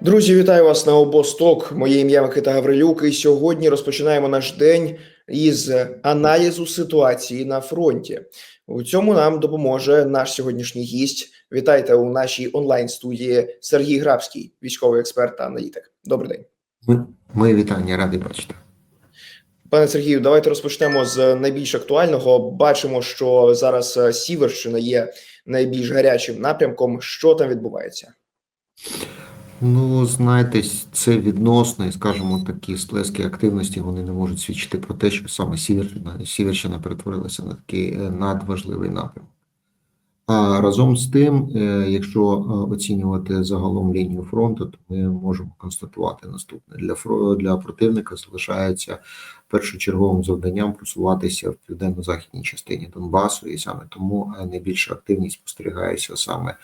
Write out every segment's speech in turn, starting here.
Друзі, вітаю вас на обосток. Моє ім'я Микита Гаврилюк. І сьогодні розпочинаємо наш день із аналізу ситуації на фронті. У цьому нам допоможе наш сьогоднішній гість. Вітайте у нашій онлайн студії Сергій Грабський, військовий експерт та аналітик. Добрий день, Ми, ми вітання, радий бачити. пане Сергію. Давайте розпочнемо з найбільш актуального. Бачимо, що зараз е, Сіверщина є найбільш гарячим напрямком. Що там відбувається? Ну, знаєте, це відносно, і скажімо, такі сплески активності вони не можуть свідчити про те, що саме Сіверщина, Сіверщина перетворилася на такий е, надважливий напрямок. А разом з тим, е, якщо е, оцінювати загалом лінію фронту, то ми можемо констатувати наступне: для для противника залишається першочерговим завданням просуватися в південно-західній частині Донбасу, і саме тому е, найбільша активність спостерігається саме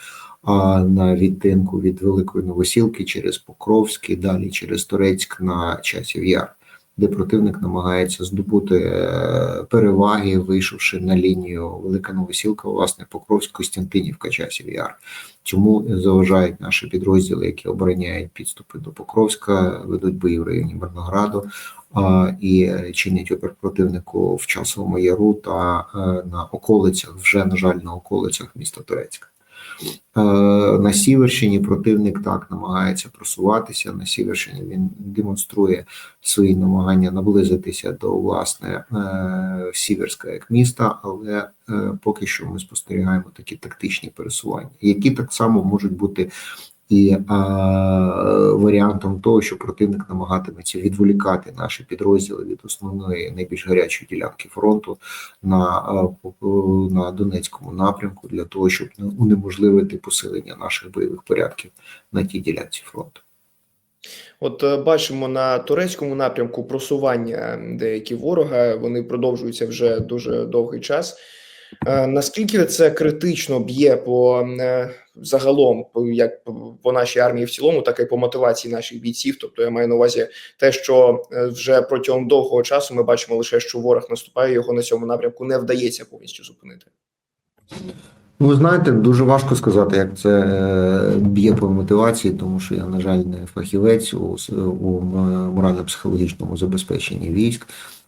на відтинку від Великої Новосілки через Покровський, далі через Торецьк на часів Яр, де противник намагається здобути е, переваги, вийшовши на лінію Велика Новосілка, власне, Покровськ, Костянтинівка, часів Яр. Чому заважають наші підрозділи, які обороняють підступи до Покровська, ведуть бої в районі Мирнограду і чинять опір противнику в часовому яру та е, на околицях, вже на жаль, на околицях міста Турецька. Е, На Сіверщині противник так намагається просуватися. На Сіверщині він демонструє свої намагання наблизитися до власне е, Сіверська як міста, але е, поки що ми спостерігаємо такі тактичні пересування, які так само можуть бути і е, варіантом того, що противник намагатиметься відволікати наші підрозділи від основної найбільш гарячої ділянки фронту на, е, по- на Донецькому напрямку для того, щоб ну, унеможливити посилення наших бойових порядків на тій ділянці фронту. От е, бачимо на турецькому напрямку просування деякі ворога. Вони продовжуються вже дуже довгий час. Е, Наскільки це критично б'є по е, загалом, як по- нашій армії в цілому, так і по мотивації наших бійців? Тобто я маю на увазі те, що е, вже протягом довгого часу ми бачимо лише, що ворог наступає, його на цьому напрямку не вдається повністю зупинити. Ну, Ви знаєте, дуже важко сказати, як це б'є по мотивації, тому що я, на жаль, не фахівець у, у морально-психологічному забезпеченні військ.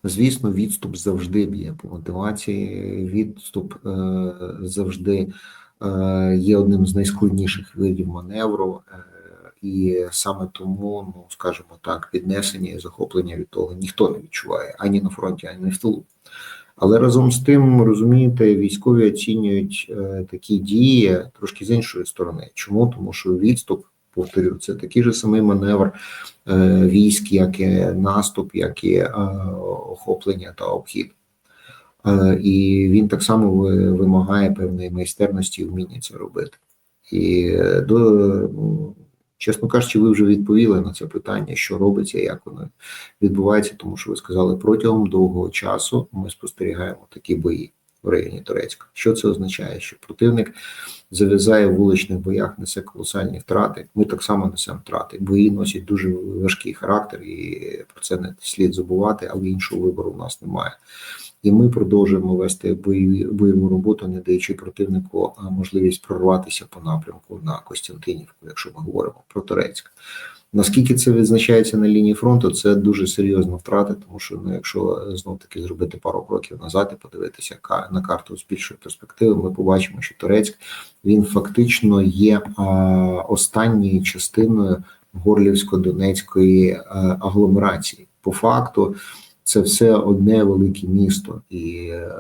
Звісно, відступ завжди б'є по мотивації. Відступ е, завжди е, є одним з найскладніших видів маневру. Е, і саме тому, ну скажімо так, піднесення і захоплення від того ніхто не відчуває ані на фронті, ані в тилу. Але разом з тим, розумієте, військові оцінюють такі дії трошки з іншої сторони. Чому? Тому що відступ, повторю, це такий же самий маневр е, військ, як і наступ, як і е, охоплення та обхід. Е, і він так само вимагає певної майстерності і вміння це робити. І до, чесно кажучи, ви вже відповіли на це питання, що робиться, як воно відбувається, тому що ви сказали, протягом довгого часу ми спостерігаємо такі бої в районі Турецька. Що це означає? Що противник зав'язає в вуличних боях, несе колосальні втрати. Ми так само несемо втрати. Бої носять дуже важкий характер, і про це не слід забувати, але іншого вибору в нас немає. І ми продовжуємо вести бойову роботу, не даючи противнику можливість прорватися по напрямку на Костянтинівку, якщо ми говоримо про Турецьк. Наскільки це відзначається на лінії фронту, це дуже серйозна втрата, тому що ну, якщо знов таки зробити пару кроків назад і подивитися на карту з більшої перспективи, ми побачимо, що Турецьк він фактично є останньою частиною Горлівсько-Донецької е, агломерації. По факту, це все одне велике місто, і е,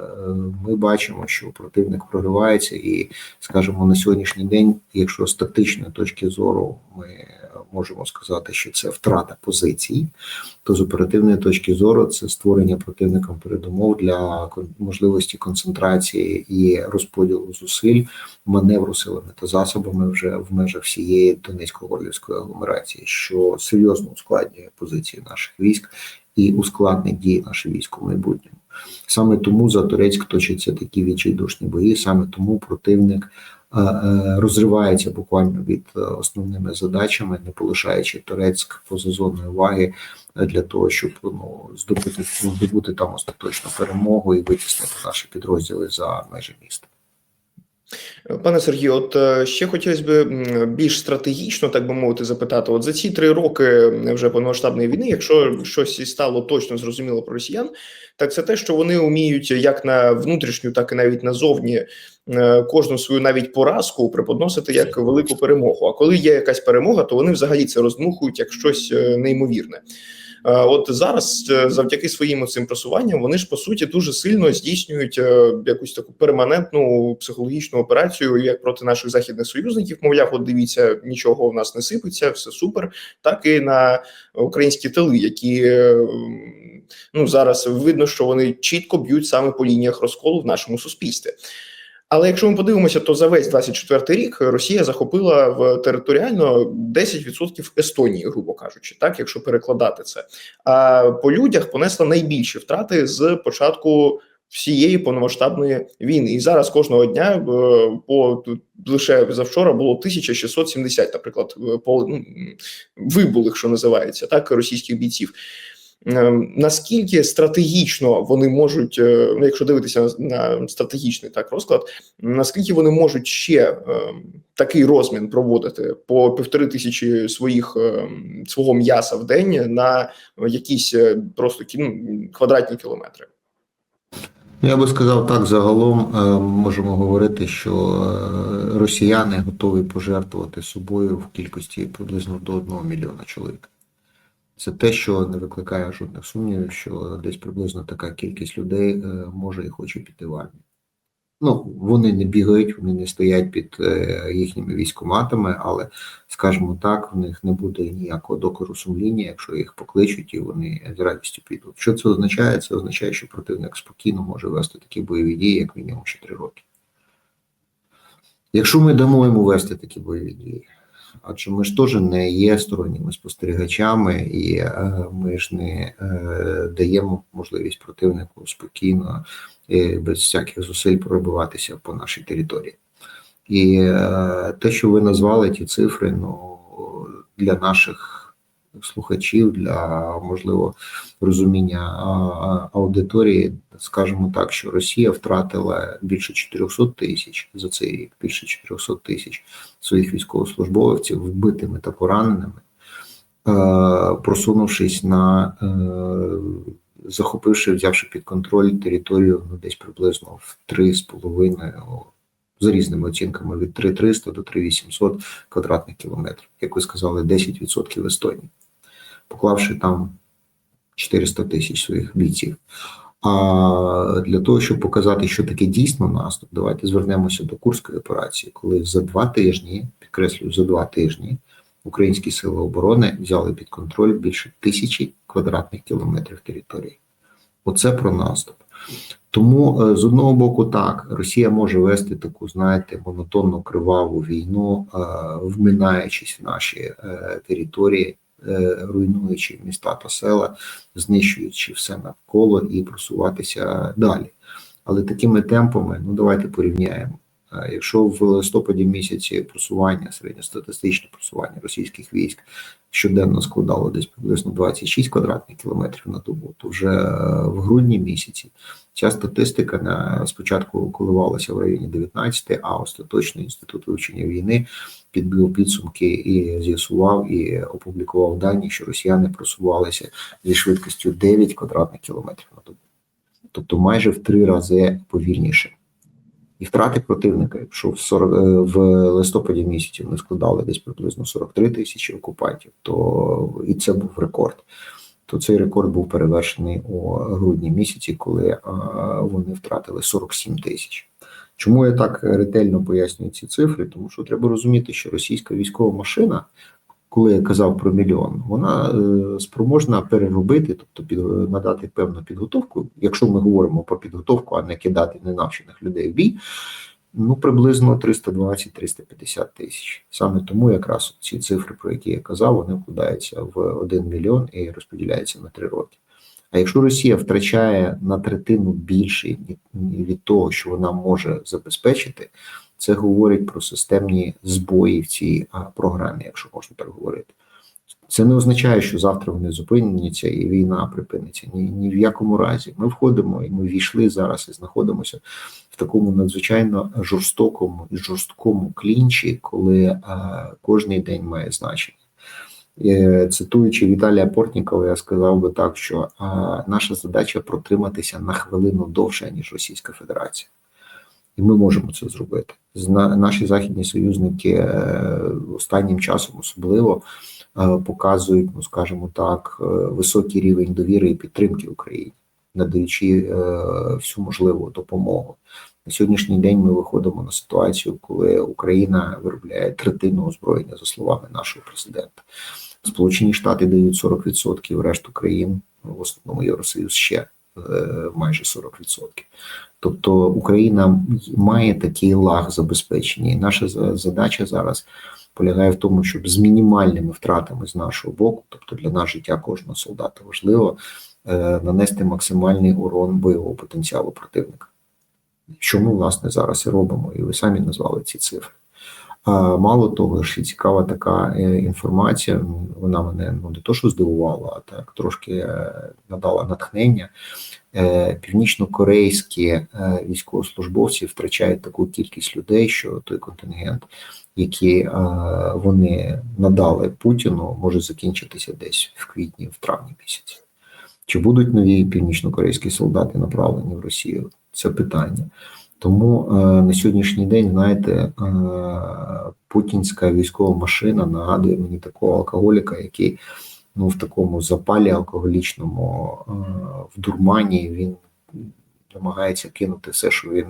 ми бачимо, що противник проривається, і скажімо, на сьогоднішній день, якщо з тактичної точки зору ми можемо сказати, що це втрата позицій, то з оперативної точки зору це створення противником передумов для можливості концентрації і розподілу зусиль, маневру силами та засобами вже в межах всієї Донецько-Горлівської агломерації, що серйозно ускладнює позиції наших військ і ускладнить дії наших військ у майбутньому. Саме тому за Турецьк точаться такі відчайдушні бої, саме тому противник е, е, розривається буквально від е, основними задачами, не полишаючи Турецьк поза зоною уваги для того, щоб ну, здобути, здобути там остаточну перемогу і витіснити наші підрозділи за межі міста. Пане Сергію, от е, ще хотілося б більш стратегічно, так би мовити, запитати: от за ці три роки вже повномасштабної війни, якщо щось і стало точно зрозуміло про росіян, так це те, що вони вміють як на внутрішню, так і навіть назовні е, кожну свою навіть поразку преподносити як велику перемогу. А коли є якась перемога, то вони взагалі це роздмухують як щось е, неймовірне. Е, От зараз, е, завдяки своїм цим просуванням, вони ж по суті дуже сильно здійснюють е, якусь таку перманентну психологічну операцію, як проти наших західних союзників. Мовляв, от дивіться, нічого в нас не сипеться, все супер. Так і на українські тили, які ну зараз видно, що вони чітко б'ють саме по лініях розколу в нашому суспільстві. Але якщо ми подивимося, то за весь 24 рік Росія захопила в територіально 10% Естонії, грубо кажучи, так якщо перекладати це. А по людях понесла найбільші втрати з початку всієї повномасштабної війни. І зараз кожного дня е, по лише завчора було 1670, наприклад, е, по ну, вибулих, що називається, так російських бійців. Е, Наскільки стратегічно вони можуть, е, ну, якщо дивитися на, стратегічний так розклад, наскільки вони можуть ще е, такий розмін проводити по півтори тисячі своїх е, свого м'яса в день на якісь е, просто ну, квадратні кілометри? Я би сказав так, загалом е, можемо говорити, що росіяни готові пожертвувати собою в кількості приблизно до 1 мільйона чоловік. Це те, що не викликає жодних сумнівів, що десь приблизно така кількість людей е, може і хоче піти в армію. Ну, вони не бігають, вони не стоять під е, їхніми військоматами, але, скажімо так, в них не буде ніякого докору сумління, якщо їх покличуть і вони з радістю підуть. Що це означає? Це означає, що противник спокійно може вести такі бойові дії, як мінімум ще три роки. Якщо ми дамо йому вести такі бойові дії, адже ми ж теж не є сторонніми спостерігачами, і е, ми ж не е, даємо можливість противнику спокійно і без всяких зусиль пробиватися по нашій території. І е, те, що ви назвали ті цифри, ну для наших слухачів, для можливо розуміння аудиторії, скажімо так, що Росія втратила більше 400 тисяч за цей рік, більше 400 тисяч своїх військовослужбовців вбитими та пораненими, просунувшись на е, захопивши, взявши під контроль територію ну, десь приблизно в 3,5, за різними оцінками від 3,300 до 3,800 квадратних кілометрів, як ви сказали, 10% Естонії, поклавши там 400 тисяч своїх бійців. А для того, щоб показати, що таке дійсно наступ, давайте звернемося до Курської операції, коли за два тижні, підкреслюю, за два тижні українські сили оборони взяли під контроль більше тисячі квадратних кілометрів території. Оце про наступ. Тому е, з одного боку, так, Росія може вести таку, знаєте, монотонну криваву війну, е, вминаючись в наші е, території, руйнуючи міста та села, знищуючи все навколо і просуватися далі. Але такими темпами, ну давайте порівняємо. Якщо в листопаді місяці просування, середньостатистичне просування російських військ щоденно складало десь приблизно 26 квадратних кілометрів на добу, то вже в грудні місяці ця статистика на спочатку коливалася в районі 19, а остаточно інститут вивчення війни підбив підсумки і з'ясував і опублікував дані, що росіяни просувалися зі швидкістю 9 квадратних кілометрів на добу, тобто майже в три рази повільніше. І втрати противника, якщо в 40, в листопаді місяці вони складали десь приблизно 43 тисячі окупантів, то і це був рекорд. То цей рекорд був перевершений у грудні місяці, коли а, вони втратили 47 тисяч. Чому я так ретельно пояснюю ці цифри? Тому що треба розуміти, що російська військова машина, коли я казав про мільйон, вона е, спроможна переробити, тобто під надати певну підготовку. Якщо ми говоримо про підготовку, а не кидати ненавчених людей в бій, ну приблизно 320-350 тисяч. Саме тому якраз ці цифри, про які я казав, вони вкладаються в 1 мільйон і розподіляються на 3 роки. А якщо Росія втрачає на третину більше від того, що вона може забезпечити, це говорить про системні збої в цій програмі, якщо можна так говорити. Це не означає, що завтра вони зупиняться і війна припиниться. Ні, ні в якому разі. Ми входимо і ми війшли зараз і знаходимося в такому надзвичайно жорстокому і жорсткому клінчі, коли е, кожний день має значення. Е, Цитуючи Віталія Портнікова, я сказав би так, що е, наша задача протриматися на хвилину довше, ніж Російська Федерація. І ми можемо це зробити. Наші західні союзники е, останнім часом особливо е, показують, ну скажімо так, е, високий рівень довіри і підтримки Україні, надаючи всю можливу допомогу. На сьогоднішній день ми виходимо на ситуацію, коли Україна виробляє третину озброєння, за словами нашого президента. Сполучені Штати дають 40%, решту країн, в основному Євросоюз ще майже 40%. Тобто Україна має такий лаг забезпечення, і наша задача зараз полягає в тому, щоб з мінімальними втратами з нашого боку, тобто для нас життя кожного солдата важливо, е, нанести максимальний урон бойового потенціалу противника. Що ми власне зараз і робимо, і ви самі назвали ці цифри. Мало того, ще цікава така е, інформація. Вона мене ну не то, що здивувала, а так трошки е, надала натхнення. Е, Північно-корейські військовослужбовці втрачають таку кількість людей, що той контингент, який вони надали Путіну, може закінчитися десь в квітні, в травні місяці. Чи будуть нові північно-корейські солдати направлені в Росію? Це питання. Тому е, на сьогоднішній день, знаєте, е, путінська військова машина нагадує мені такого алкоголіка, який ну, в такому запалі алкоголічному, е, в дурмані він намагається кинути все, що він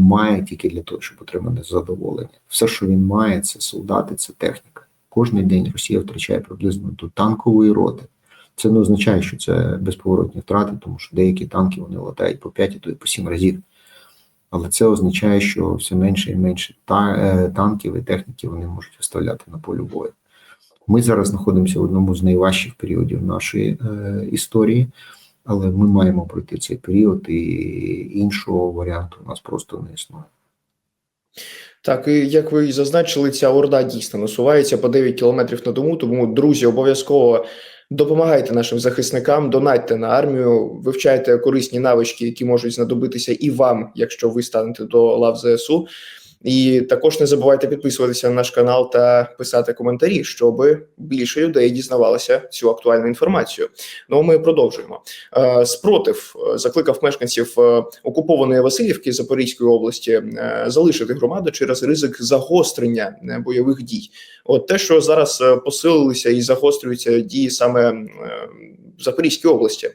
має, тільки для того, щоб отримати задоволення. Все, що він має, це солдати, це техніка. Кожний день Росія втрачає приблизно до танкової роти. Це не означає, що це безповоротні втрати, тому що деякі танки вони летають по 5, а то й по 7 разів. Але це означає, що все менше і менше е, танків і техніки вони можуть виставляти на полю бою. Ми зараз знаходимося в одному з найважчих періодів нашої е, історії, але ми маємо пройти цей період, і іншого варіанту у нас просто не існує. Так, і як ви зазначили, ця орда дійсно насувається по 9 кілометрів на дому. Тому, друзі, обов'язково допомагайте нашим захисникам, донатьте на армію, вивчайте корисні навички, які можуть знадобитися і вам, якщо ви станете до лав ЗСУ. І також не забувайте підписуватися на наш канал та писати коментарі, щоб більше людей дізнавалося цю актуальну інформацію. Ну а ми продовжуємо. Е, Спротив е, закликав мешканців е, окупованої Васильівки Запорізької області залишити громаду через ризик загострення бойових дій. От те, що зараз посилилися і загострюються дії саме в Запорізькій області.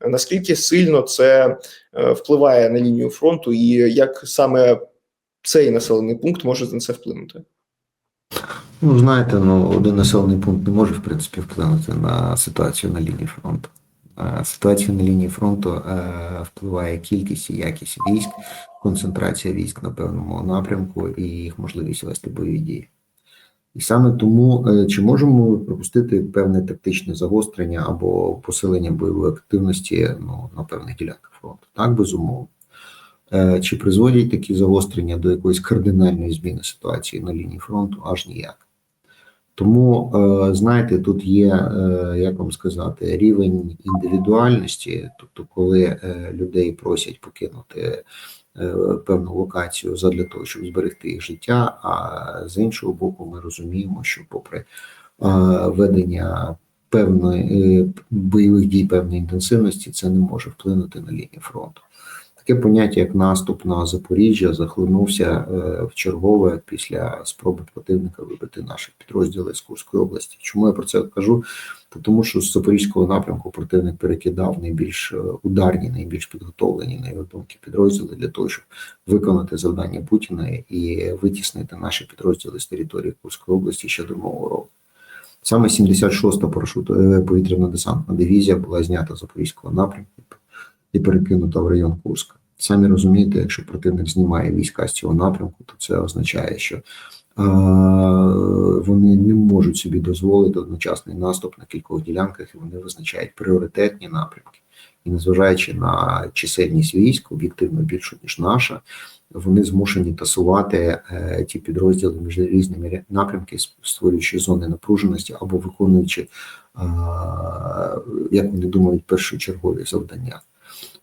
Наскільки сильно це впливає на лінію фронту, і як саме цей населений пункт може на це вплинути? Ну, знаєте, ну один населений пункт не може в принципі вплинути на ситуацію на лінії фронту. Е, Ситуацію на лінії фронту е, впливає кількість і якість військ, концентрація військ на певному напрямку і їх можливість вести бойові дії. І саме тому е, чи можемо пропустити певне тактичне загострення або посилення бойової активності ну, на певних ділянках фронту? Так, безумовно. Е, Чи призводять такі загострення до якоїсь кардинальної зміни ситуації на лінії фронту? Аж ніяк. Тому, е, знаєте, тут є, е, як вам сказати, рівень індивідуальності, тобто, коли людей просять покинути певну локацію задля того, щоб зберегти їх життя. А з іншого боку, ми розуміємо, що попри ведення певної бойових дій певної інтенсивності, це не може вплинути на лінію фронту. Таке поняття, як наступ на Запоріжжя, захлинувся е, в чергове після спроби противника вибити наші підрозділи з Курської області. Чому я про це кажу? Тому що з Запорізького напрямку противник перекидав найбільш е, ударні, найбільш підготовлені на його думки підрозділи для того, щоб виконати завдання Путіна і витіснити наші підрозділи з території Курської області ще до нового року. Саме 76-та парашут е, повітряно-десантна дивізія була знята з Запорізького напрямку і перекинута в район Курська. Самі розумієте, якщо противник знімає війська з цього напрямку, то це означає, що е, вони не можуть собі дозволити одночасний наступ на кількох ділянках, і вони визначають пріоритетні напрямки. І незважаючи на чисельність військ, об'єктивно більшу ніж наша, вони змушені тасувати е, ті підрозділи між різними ря- напрямки, створюючи зони напруженості або виконуючи, е, як вони думають, першочергові завдання.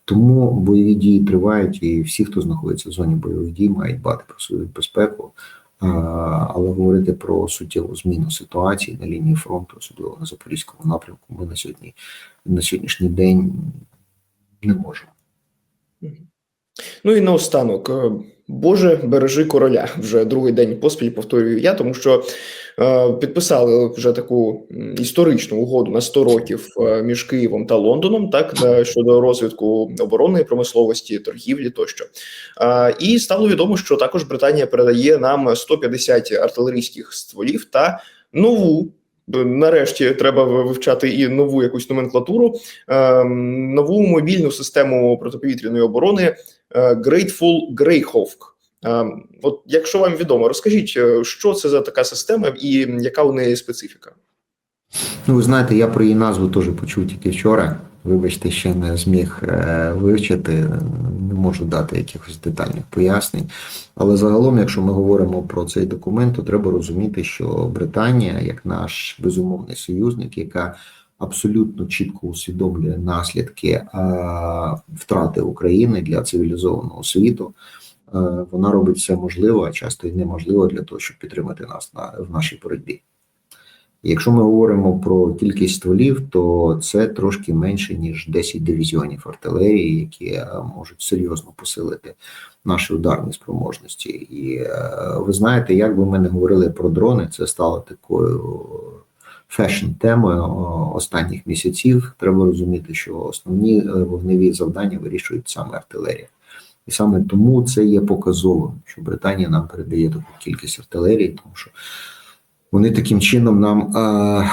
Тому бойові дії тривають, і всі, хто знаходиться в зоні бойових дій, мають дбати про свою безпеку. Але говорити про суттєву зміну ситуації на лінії фронту, особливо на запорізькому напрямку, ми на сьогодні на сьогоднішній день не можемо. Ну і наостанок, е, Боже, бережи короля. Вже другий день поспіль повторюю я, тому що е, підписали вже таку історичну угоду на 100 років е, між Києвом та Лондоном, так щодо розвитку оборонної промисловості, торгівлі тощо. Е, і стало відомо, що також Британія передає нам 150 артилерійських стволів та нову. Нарешті треба вивчати і нову якусь номенклатуру, е, нову мобільну систему протиповітряної оборони е, Grateful Greyhawk. Е, От, якщо вам відомо, розкажіть, е, що це за така система і яка у неї специфіка? Ну, ви знаєте, я про її назву теж почув тільки вчора. Вибачте, ще не зміг е, вивчити, не можу дати якихось детальних пояснень. Але загалом, якщо ми говоримо про цей документ, то треба розуміти, що Британія, як наш безумовний союзник, яка абсолютно чітко усвідомлює наслідки е, втрати України для цивілізованого світу, е, вона робить все можливе, а часто і неможливе для того, щоб підтримати нас на, в нашій боротьбі. Якщо ми говоримо про кількість стволів, то це трошки менше ніж 10 дивізіонів артилерії, які е, можуть серйозно посилити наші ударні спроможності. І е, ви знаєте, як би ми не говорили про дрони, це стало такою фешн темою останніх місяців. Треба розуміти, що основні е, вогневі завдання вирішують саме артилерія. І саме тому це є показовим, що Британія нам передає таку кількість артилерії, тому що вони таким чином нам е,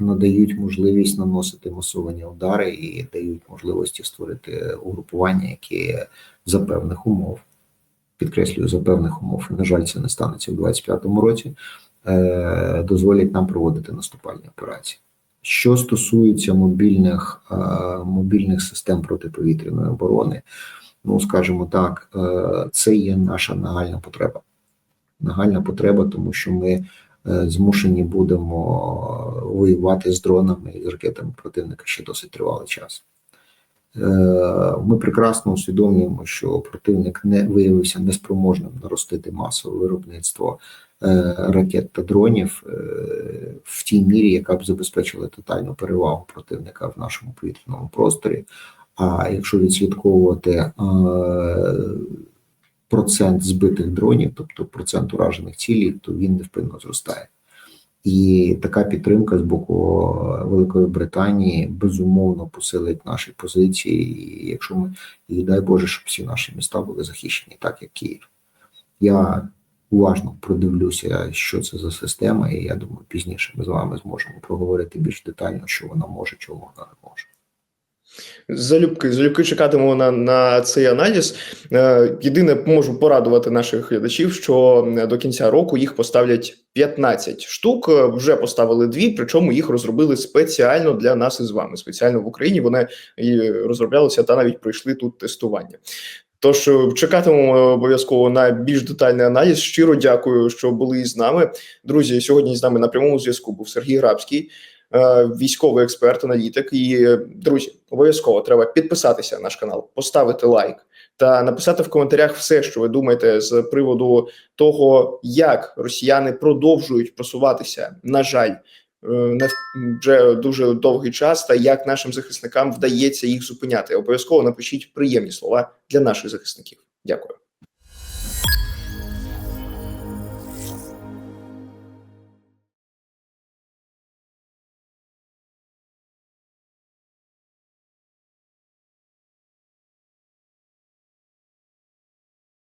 надають можливість наносити масовані удари і дають можливості створити угрупування, які за певних умов, підкреслюю, за певних умов, на жаль, це не станеться в 2025 році, е, дозволять нам проводити наступальні операції. Що стосується мобільних, е, мобільних систем протиповітряної оборони, ну скажімо так, е, це є наша нагальна потреба. Нагальна потреба, тому що ми змушені будемо воювати з дронами і з ракетами противника ще досить тривалий час. Е, Ми прекрасно усвідомлюємо, що противник не виявився неспроможним наростити масове виробництво е, ракет та дронів е, в тій мірі, яка б забезпечила тотальну перевагу противника в нашому повітряному просторі. А якщо відслідковувати е, процент збитих дронів, тобто процент уражених цілей, то він невпинно зростає. І така підтримка з боку Великої Британії безумовно посилить наші позиції. І якщо ми і дай Боже, щоб всі наші міста були захищені, так як Київ. Я уважно продивлюся, що це за система, і я думаю, пізніше ми з вами зможемо проговорити більш детально, що вона може, чого вона не може. Залюбки, залюбки чекатимемо на, на цей аналіз. Е, Єдине, можу порадувати наших глядачів, що е, до кінця року їх поставлять 15 штук. Е, Вже поставили дві, причому їх розробили спеціально для нас із вами. Спеціально в Україні вони розроблялися та навіть пройшли тут тестування. Тож чекатимемо обов'язково на більш детальний аналіз. Щиро дякую, що були із нами. Друзі, сьогодні з нами на прямому зв'язку був Сергій Грабський, військовий експерт, аналітик. І е, друзі, обов'язково треба підписатися на наш канал, поставити лайк та написати в коментарях все, що ви думаєте з приводу того, як росіяни продовжують просуватися. На жаль. е, на вже дуже довгий час, та як нашим захисникам вдається їх зупиняти. Обов'язково напишіть приємні слова для наших захисників. Дякую.